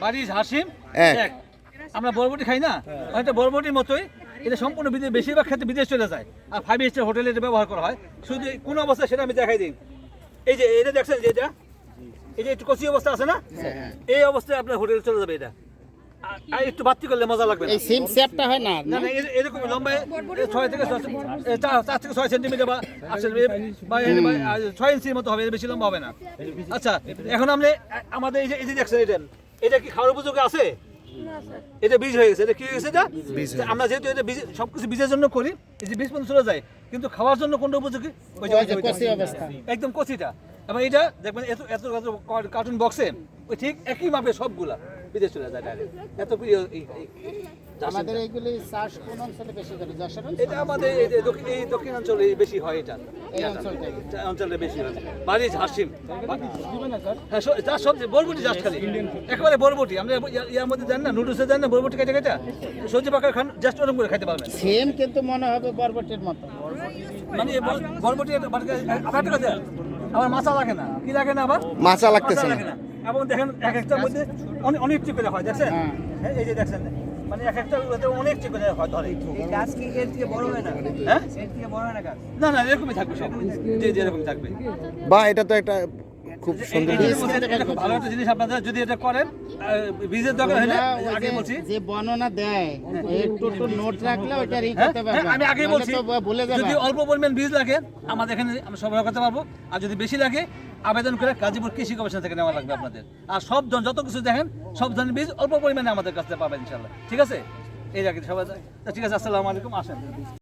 বাড়ি হাসিম এক। আমরা বরবটি খাই না? অনেকটা বরবটির মতোই এটা সম্পূর্ণ বিদেশ বেশিরভাগ ক্ষেত্রে বিদেশ চলে যায়। আর ফাইভ স্টার হোটেলে এটা ব্যবহার করা হয়। শুধু কোন অবস্থায় সেটা আমি দেখাই দিই। এই যে এটা দেখছেন যে এটা? এই যে একটু কচি অবস্থা আছে না? এই অবস্থায় আপনার হোটেলে চলে যাবে এটা। আর- একটু বাড়তি করলে মজা লাগবে এই সিম শেপটা হয় না? না না এরকম লম্বায় ছয় থেকে ছয়- চার থেকে ছয় সেন্টিমিটার বা ছয় ইঞ্চির মতো হবে বেশি লম্বা হবে না। আচ্ছা এখন আমরা আমাদের এই যে এই যে দেখছেন এটা এটা কি খাওয়ার উপযোগী আছে? এটা বীজ হয়ে গেছে। এটা কি হয়ে গেছে এটা? আমরা যেহেতু এটা বীজ সবকিছু বীজের জন্য করি এই যে বীজ পর্যন্ত চলে যায় কিন্তু খাওয়ার জন্য কোনটা উপযোগী? ওই। একদম কচিটা এবং এটা দেখবেন এত এত এত কার্টুন বক্সে ওই ঠিক একই মাপে সবগুলা। বিদেশ চলে যায় ডাইরেক্ট এত প্রিয় এই- আমাদের এইগুলি চাষ কোন অঞ্চলে বেশি করে? যশোর এটা আমাদের এই যে দক্ষিণ এই দক্ষিণ অঞ্চলে বেশি হয় এটা। এই অঞ্চলটাই। অঞ্চলে বেশি হয়। বাড়ি হাসিম। হ্যাঁ যা সবজি বরবটি চাষ খালি। একেবারে বরবটি। আমরা ইয়া- ইয়ার মধ্যে দেন না নুডলসে দেন না বরবটি কেটে কেটে সবজি পাকা খান জাস্ট ওরকম করে খাইতে পারবেন। সেম কিন্তু মনে হবে বরবটির মতো। মানে বরবটি একটা আমার মাছা লাগে না। কি লাগে না আবার? মাচা লাগতেছে। লাগে না। এবং দেখেন এক একটার মধ্যে অনেক অনেক চিকনে হয় দেখছেন? হ্যাঁ। হ্যাঁ, এই যে দেখছেন মানে এক একটা অনেক হয় ধরে গাছ কি এর থেকে বড় হয় না? হ্যাঁ? এর থেকে বড় হয় না গাছ? না না এরকমই থাকবে সব। যে যেরকম থাকবে। বা এটা তো একটা খুব সুন্দর ভালো একটা জিনিস আপনারা যদি এটা করেন বীজের দরকার হলে আগে বলছি। যে বর্ণনা দেয় একটু একটু নোট রাখলে ই হ্যাঁ, করতে হ্যাঁ, পারবে আমি আগে বলছি যদি অল্প পরিমাণ বীজ লাগে আমাদের এখানে আমরা সরবরাহ করতে পারব। আর যদি বেশি লাগে আবেদন করে গাজীপুর কৃষি গবেষণা থেকে নেওয়া লাগবে আপনাদের। আর সব জন যত কিছু দেখেন সব ধরনের বীজ অল্প পরিমাণে আমাদের কাছ থেকে পাবেন ইনশাল্লাহ ঠিক আছে? এই রাখি সবাই ঠিক আছে আসসালামু আলাইকুম আসেন।